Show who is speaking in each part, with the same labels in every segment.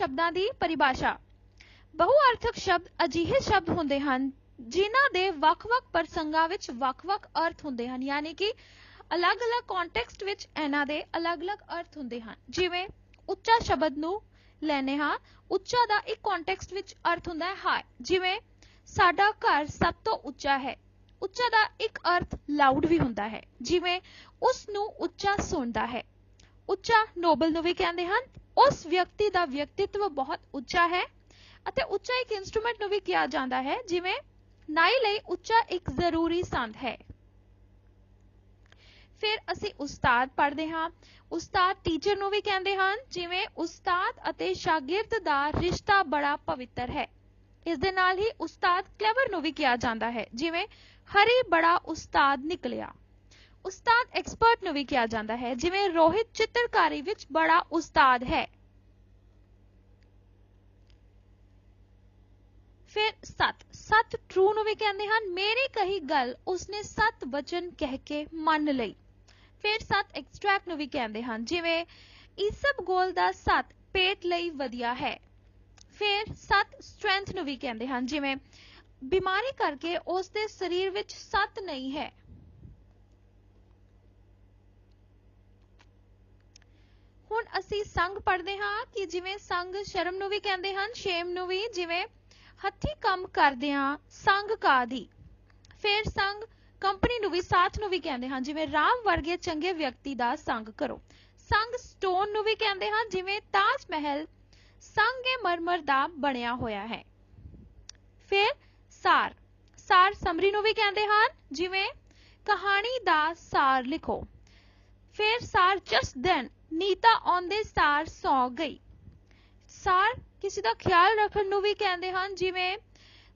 Speaker 1: ਸ਼ਬਦਾਂ ਦੀ ਪਰਿਭਾਸ਼ਾ। ਬਹੁਅਰਥਕ ਸ਼ਬਦ ਅਜਿਹੇ ਸ਼ਬਦ ਹੁੰਦੇ ਹਨ, ਜਿਨ੍ਹਾਂ ਦੇ ਵੱਖ-ਵੱਖ ਪ੍ਰਸੰਗਾਂ ਵਿੱਚ ਵੱਖ-ਵੱਖ ਅਰਥ ਹੁੰਦੇ ਹਨ, ਯਾਨੀ ਕਿ ਅਲੱਗ-ਅਲੱਗ ਕੰਟੈਕਸਟ ਵਿੱਚ ਇਹਨਾਂ ਦੇ ਅਲੱਗ-ਅਲੱਗ ਅਰਥ ਹੁੰਦੇ ਹਨ। ਜਿਵੇਂ, ਉੱਚਾ ਸ਼ਬਦ ਨੂੰ ਲੈਨੇ ਹਾਂ, ਉੱਚਾ ਦਾ ਇੱਕ ਕੰਟੈਕਸਟ ਵਿੱਚ ਅਰਥ ਹੁੰਦਾ ਹੈ ਹਾਈ ਜਿਵੇਂ, ਸਾਡਾ ਘਰ ਸਭ ਤੋਂ ਉੱਚਾ ਹੈ ਉੱਚਾ ਦਾ ਇੱਕ ਅਰਥ ਲਾਊਡ ਵੀ ਹੁੰਦਾ ਹੈ, ਜਿਵੇਂ, ਉਸ ਨੂੰ ਉੱਚਾ ਸੁਣਦਾ ਹੈ ਉੱਚਾ ਨੋਬਲ ਨੂੰ ਵੀ ਕਹਿੰਦੇ ਹਨ ਉਸ ਵਿਅਕਤੀ ਦਾ ਵਿਅਕਤੀਤਵ ਬਹੁਤ ਉੱਚਾ ਹੈ ਅਤੇ ਉੱਚਾ ਇੱਕ ਇਨਸਟਰੂਮੈਂਟ ਨੂੰ ਵੀ ਕਿਹਾ ਜਾਂਦਾ ਹੈ, ਜਿਵੇਂ ਨਾਈ ਲਈ ਉੱਚਾ ਇੱਕ ਜ਼ਰੂਰੀ ਸੰਦ ਹੈ। ਫਿਰ ਅਸੀਂ ਉਸਤਾਦ ਪੜ੍ਹਦੇ ਹਾਂ। ਉਸਤਾਦ ਟੀਚਰ ਨੂੰ ਵੀ ਕਹਿੰਦੇ ਹਨ, ਜਿਵੇਂ ਉਸਤਾਦ ਅਤੇ ਸ਼ਾਗਿਰਦ ਦਾ ਰਿਸ਼ਤਾ ਬੜਾ ਪਵਿੱਤਰ ਹੈ। ਇਸ ਦੇ ਨਾਲ ਹੀ ਉਸਤਾਦ ਕਲੇਵਰ ਨੂੰ ਵੀ ਕਿਹਾ ਜਾਂਦਾ ਹੈ, ਜਿਵੇਂ ਹਰੀ ਬੜਾ ਉਸਤਾਦ ਨਿਕਲਿਆ। ਉਸਤਾਦ ਐਕਸਪਰਟ ਨੂੰ ਵੀ ਕਿਹਾ ਜਾਂਦਾ ਹੈ, ਜਿਵੇਂ ਰੋਹਿਤ ਚਿੱਤਰਕਾਰੀ ਵਿੱਚ ਬੜਾ ਉਸਤਾਦ ਹੈ। ਫਿਰ ਸਤ ਸਤ ਟਰੂ ਨੂੰ ਵੀ ਕਹਿੰਦੇ ਹਨ, ਮੇਰੀ ਕਹੀ ਗੱਲ ਉਸਨੇ ਸਤ ਵਚਨ ਕਹਿ ਕੇ ਮੰਨ ਲਈ। ਫਿਰ ਸਤ ਐਕਸਟ੍ਰੈਕਟ ਨੂੰ ਵੀ ਕਹਿੰਦੇ ਹਨ, ਜਿਵੇਂ, ਈਸਬ ਗੋਲ ਦਾ ਸਤ ਪੇਟ ਲਈ ਵਧੀਆ ਹੈ। ਫਿਰ ਸਤ ਸਟਰੈਂਥ ਨੂੰ ਵੀ ਕਹਿੰਦੇ ਹਨ, ਜਿਵੇਂ, ਬਿਮਾਰੀ ਕਰਕੇ ਉਸ ਦੇ ਸਰੀਰ ਵਿੱਚ ਸਤ ਨਹੀਂ ਹੈ। ਹੁਣ ਅਸੀਂ ਸੰਗ ਪੜਦੇ ਹਾਂ ਕਿ ਜਿਵੇਂ ਸੰਗ ਸ਼ਰਮ ਨੂੰ ਵੀ ਕਹਿੰਦੇ ਹਨ, ਸ਼ੇਮ ਨੂੰ ਵੀ, ਜਿਵੇਂ ਹੱਥੀ ਕੰਮ ਕਰਦਿਆਂ ਸੰਗ ਕਾਦੀ ਫਿਰ ਸੰਗ ਕੰਪਨੀ ਨੂੰ ਵੀ, ਸਾਥ ਨੂੰ ਵੀ ਕਹਿੰਦੇ ਹਨ, ਜਿਵੇਂ ਰਾਮ ਵਰਗੇ ਚੰਗੇ ਵਿਅਕਤੀ ਦਾ ਸੰਗ ਕਰੋ। ਸੰਗ ਸਟੋਨ ਨੂੰ ਵੀ ਕਹਿੰਦੇ ਹਨ, ਜਿਵੇਂ ਤਾਜ ਮਹਿਲ ਸੰਗੇ ਮਰਮਰ ਦਾ ਬਣਿਆ ਹੋਇਆ ਹੈ। ਫਿਰ ਸਾਰ। ਸਾਰ ਸਮਰੀ ਨੂੰ ਵੀ ਕਹਿੰਦੇ ਹਨ, ਜਿਵੇਂ ਕਹਾਣੀ ਦਾ ਸਾਰ ਲਿਖੋ। ਫਿਰ ਸਾਰ ਜਸਟ ਦੈਨ ਨੀਤਾ ਆਉਂਦੇ ਸਾਰ ਸੌ ਗਈ। ਸਾਰ ਕਿਸੇ ਦਾ ਖਿਆਲ ਰੱਖਣ ਨੂੰ ਵੀ ਕਹਿੰਦੇ ਹਨ, ਜਿਵੇਂ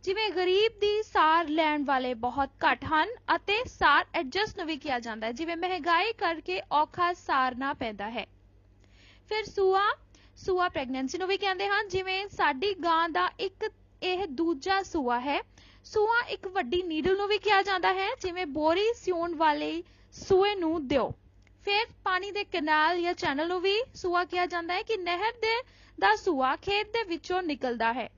Speaker 1: ਜਿਵੇਂ ਗਰੀਬ ਦੀ ਸਾਰ ਲੈਣ ਵਾਲੇ ਬਹੁਤ ਘੱਟ ਹਨ ਅਤੇ ਸਾਰ ਐਡਜਸਟ ਨੂੰ ਵੀ ਕਿਹਾ ਜਾਂਦਾ ਹੈ, ਜਿਵੇਂ ਮਹਿੰਗਾਈ ਕਰਕੇ ਔਖਾ ਸਾਰਨਾ ਪੈਂਦਾ ਹੈ। ਫਿਰ ਸੂਆ ਸੂਆ ਪ੍ਰੈਗਨੈਂਸੀ ਨੂੰ ਵੀ ਕਹਿੰਦੇ ਹਨ, ਜਿਵੇਂ ਸਾਡੀ ਗਾਂ ਦਾ ਇੱਕ ਇਹ ਦੂਜਾ ਸੂਆ ਹੈ। ਸੂਆ ਇੱਕ ਵੱਡੀ ਨੀਡਲ ਨੂੰ ਵੀ ਕਿਹਾ ਜਾਂਦਾ ਹੈ, ਜਿਵੇਂ ਬੋਰੀ ਸਿਉਣ ਵਾਲੇ ਸੂਏ ਨੂੰ ਦਿਓ। ਫਿਰ ਪਾਣੀ ਦੇ ਕਨਾਲ ਜਾਂ ਚੈਨਲ ਨੂੰ ਵੀ ਸੂਆ ਕਿਹਾ ਜਾਂਦਾ ਹੈ ਕਿ ਨਹਿਰ ਦੇ ਦਾ ਸੂਆ ਖੇਤ ਦੇ ਵਿੱਚੋਂ ਨਿਕਲਦਾ ਹੈ।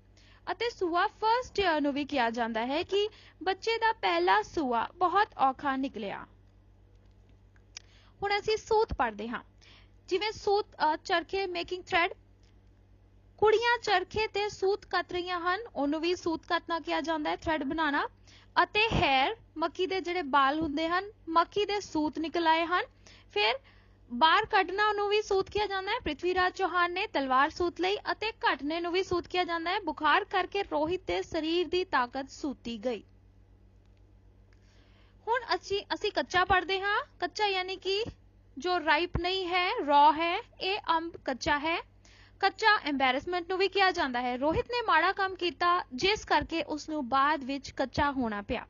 Speaker 1: ਅਤੇ ਸੂਆ ਫਰਸਟ ਈਅਰ ਨੂੰ ਵੀ ਕਿਹਾ ਜਾਂਦਾ ਹੈ ਕਿ ਬੱਚੇ ਦਾ ਪਹਿਲਾ ਸੂਆ ਬਹੁਤ ਔਖਾ ਨਿਕਲਿਆ। ਹੁਣ ਅਸੀਂ ਸੂਤ ਪੜ੍ਹਦੇ ਹਾਂ। ਜਿਵੇਂ ਸੂਤ ਚਰਖੇ ਮੇਕਿੰਗ ਥ੍ਰੈਡ ਕੁੜੀਆਂ ਚਰਖੇ ਤੇ ਸੂਤ ਕੱਤ ਰਹੀਆਂ ਹਨ, ਉਹਨੂੰ ਵੀ ਸੂਤ ਕੱਤਣਾ ਕਿਹਾ ਜਾਂਦਾ ਹੈ ਥ੍ਰੈਡ ਬਣਾਉਣਾ। ਅਤੇ ਹੈਰ ਮੱਕੀ ਦੇ ਜਿਹੜੇ ਬਾਲ ਹੁੰਦੇ ਹਨ, ਮੱਕੀ ਦੇ ਸੂਤ ਨਿਕਲ ਆਏ ਹਨ। ਫਿਰ ਬਾਹਰ ਕੱਢਣਾ ਨੂੰ ਵੀ ਸੂਤ ਕਿਹਾ ਜਾਂਦਾ ਹੈ। ਪ੍ਰਿਥਵੀ ਚੌਹਾਨ ਨੇ ਤਲਵਾਰ ਸੂਤ ਲਈ ਅਤੇ ਘਟਨੇ ਨੂੰ ਵੀ ਸੂਤ ਕਿਹਾ ਜਾਂਦਾ ਹੈ। ਬੁਖਾਰ ਕਰਕੇ ਰੋਹਿਤ ਦੇ ਸਰੀਰ ਦੀ ਤਾਕਤ ਸੂਤੀ ਗਈ। ਹੁਣ ਅਸੀਂ ਅਸੀਂ ਕੱਚਾ ਪੜ੍ਹਦੇ ਹਾਂ। ਕੱਚਾ ਯਾਨੀ ਕਿ ਜੋ ਰਾਈਪ ਨਹੀਂ ਹੈ ਰॉ ਹੈ, ਇਹ ਅੰਬ ਕੱਚਾ ਹੈ। ਕੱਚਾ ਐਮਬੈਰਸਮੈਂਟ ਨੂੰ ਵੀ ਕਿਹਾ ਜਾਂਦਾ ਹੈ। ਰੋਹਿਤ ਨੇ ਮਾੜਾ ਕੰਮ ਕੀਤਾ, ਜਿਸ ਕਰਕੇ ਉਸ ਨੂੰ ਬਾਅਦ ਵਿੱਚ ਕੱਚਾ ਹੋਣਾ ਪਿਆ।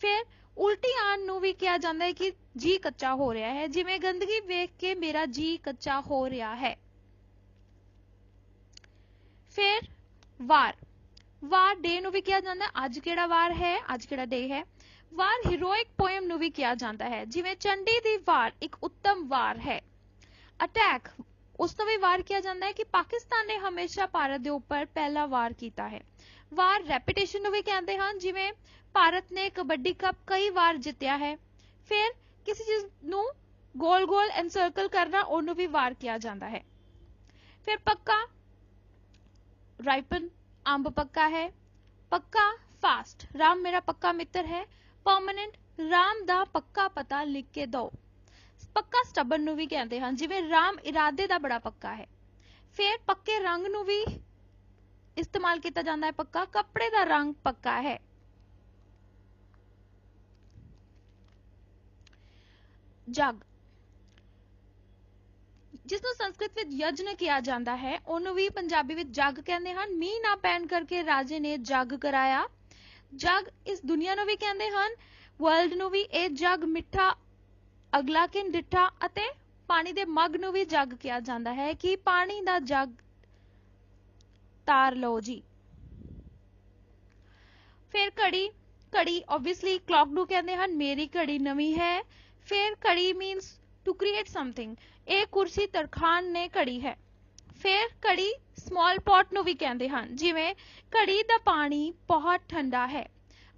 Speaker 1: ਫਿਰ ਉਲਟੀ ਆਣ ਨੂੰ ਵੀ ਕਿਹਾ ਜਾਂਦਾ ਹੈ ਕਿ ਜੀ ਕੱਚਾ ਹੋ ਰਿਹਾ ਹੈ। ਜਿਵੇਂ ਗੰਦਗੀ ਵੇਖ ਕੇ ਮੇਰਾ ਜੀ ਕੱਚਾ ਹੋ ਰਿਹਾ ਹੈ। ਫਿਰ ਵਾਰ। ਵਾਰ ਡੇ ਨੂੰ ਵੀ ਕਿਹਾ ਜਾਂਦਾ ਅੱਜ ਕਿਹੜਾ ਵਾਰ ਹੈ? ਅੱਜ ਕਿਹੜਾ ਡੇ ਹੈ? ਵਾਰ ਹੀਰੋਇਕ ਪੋਇਮ ਨੂੰ ਵੀ ਕਿਹਾ ਜਾਂਦਾ ਹੈ। ਜਿਵੇਂ ਚੰਡੀ ਦੀ ਵਾਰ ਇੱਕ ਉੱਤਮ ਵਾਰ ਹੈ। ਅਟੈਕ। ਉਸ ਨੂੰ ਵੀ ਵਾਰ ਕਿਹਾ ਜਾਂਦਾ ਹੈ ਕਿ ਪਾਕਿਸਤਾਨ ਨੇ ਹਮੇਸ਼ਾ ਭਾਰਤ ਦੇ ਉੱਪਰ ਪਹਿਲਾ ਵਾਰ ਕੀਤਾ ਹੈ। ਵਾਰ ਰੈਪੀਟੇਸ਼ਨ ਨੂੰ ਵੀ ਕਹਿੰਦੇ ਹਨ, ਜਿਵੇਂ ਭਾਰਤ ਨੇ ਕਬੱਡੀ ਕੱਪ ਕਈ ਵਾਰ ਜਿੱਤਿਆ ਹੈ। ਫਿਰ ਕਿਸੇ ਚੀਜ਼ ਨੂੰ ਗੋਲ-ਗੋਲ ਐਨਸਰਕਲ ਕਰਨਾ, ਉਹਨੂੰ ਵੀ ਵਾਰ ਕਿਹਾ ਜਾਂਦਾ ਹੈ। ਫਿਰ ਪੱਕਾ ਰਾਈਪਨ ਅੰਬ ਪੱਕਾ ਹੈ। ਪੱਕਾ ਫਾਸਟ ਰਾਮ ਮੇਰਾ ਪੱਕਾ ਮਿੱਤਰ ਹੈ। ਪਰਮਨੈਂਟ ਰਾਮ ਦਾ ਪੱਕਾ ਪਤਾ ਲਿਖ ਕੇ ਦਿਓ। ਪੱਕਾ ਸਟਬਨ ਨੂੰ ਵੀ ਕਹਿੰਦੇ ਹਨ, ਜਿਵੇਂ ਰਾਮ ਇਰਾਦੇ ਦਾ ਬੜਾ ਪੱਕਾ ਹੈ। ਫਿਰ ਪੱਕੇ ਰੰਗ ਨੂੰ ਵੀ ਇਸਤੇਮਾਲ ਕੀਤਾ ਜਾਂਦਾ ਹੈ ਪੱਕਾ। ਕੱਪੜੇ ਦਾ ਰੰਗ ਪੱਕਾ ਹੈ। ਜਗ। ਜਿਸ ਨੂੰ ਸੰਸਕ੍ਰਿਤ ਵਿੱਚ ਯਜਨ ਕਿਹਾ ਜਾਂਦਾ ਹੈ, ਉਹਨੂੰ ਵੀ ਪੰਜਾਬੀ ਵਿੱਚ ਜਗ ਕਹਿੰਦੇ ਹਨ। ਮੀਂਹ ਨਾ ਪੈਣ ਕਰਕੇ ਰਾਜੇ ਨੇ ਜਗ ਕਰਾਇਆ। ਜਗ ਇਸ ਦੁਨੀਆ ਨੂੰ ਵੀ ਕਹਿੰਦੇ ਹਨ ਵਰਲਡ ਨੂੰ ਵੀ। ਇਹ ਜਗ ਮਿੱਠਾ, ਅਗਲਾ ਕਿਨ ਡਿੱਠਾ ਅਤੇ ਪਾਣੀ ਦੇ ਮਗ ਨੂੰ ਵੀ ਜਗ ਕਿਹਾ ਜਾਂਦਾ ਹੈ ਕਿ ਪਾਣੀ ਦਾ ਜਗ ਤਾਰ ਲਓ ਜੀ। ਫਿਰ ਘੜੀ ਘੜੀ ਆਬਵੀਅਸਲੀ ਕਲੌਕ ਨੂੰ ਕਹਿੰਦੇ ਹਨ, ਮੇਰੀ ਘੜੀ ਨਵੀਂ ਹੈ। ਫਿਰ ਘੜੀ ਮੀਨਸ ਟੂ ਕ੍ਰੀਏਟ ਸਮਥਿੰਗ ਇਹ ਕੁਰਸੀ ਤਰਖਾਨ ਨੇ ਘੜੀ ਹੈ। ਫਿਰ ਘੜੀ ਸਮਾਲ ਪੋਟ ਨੂੰ ਵੀ ਕਹਿੰਦੇ ਹਨ, ਜਿਵੇਂ ਘੜੀ ਦਾ ਪਾਣੀ ਬਹੁਤ ਠੰਡਾ ਹੈ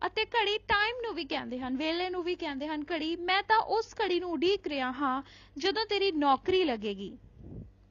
Speaker 1: ਅਤੇ ਘੜੀ ਟਾਈਮ ਨੂੰ ਵੀ ਕਹਿੰਦੇ ਹਨ, ਵੇਲੇ ਨੂੰ ਵੀ ਕਹਿੰਦੇ ਹਨ, ਘੜੀ ਮੈਂ ਤਾਂ ਉਸ ਘੜੀ ਨੂੰ ਉਡੀਕ ਰਿਹਾ ਹਾਂ ਜਦੋਂ ਤੇਰੀ ਨੌਕਰੀ ਲੱਗੇਗੀ।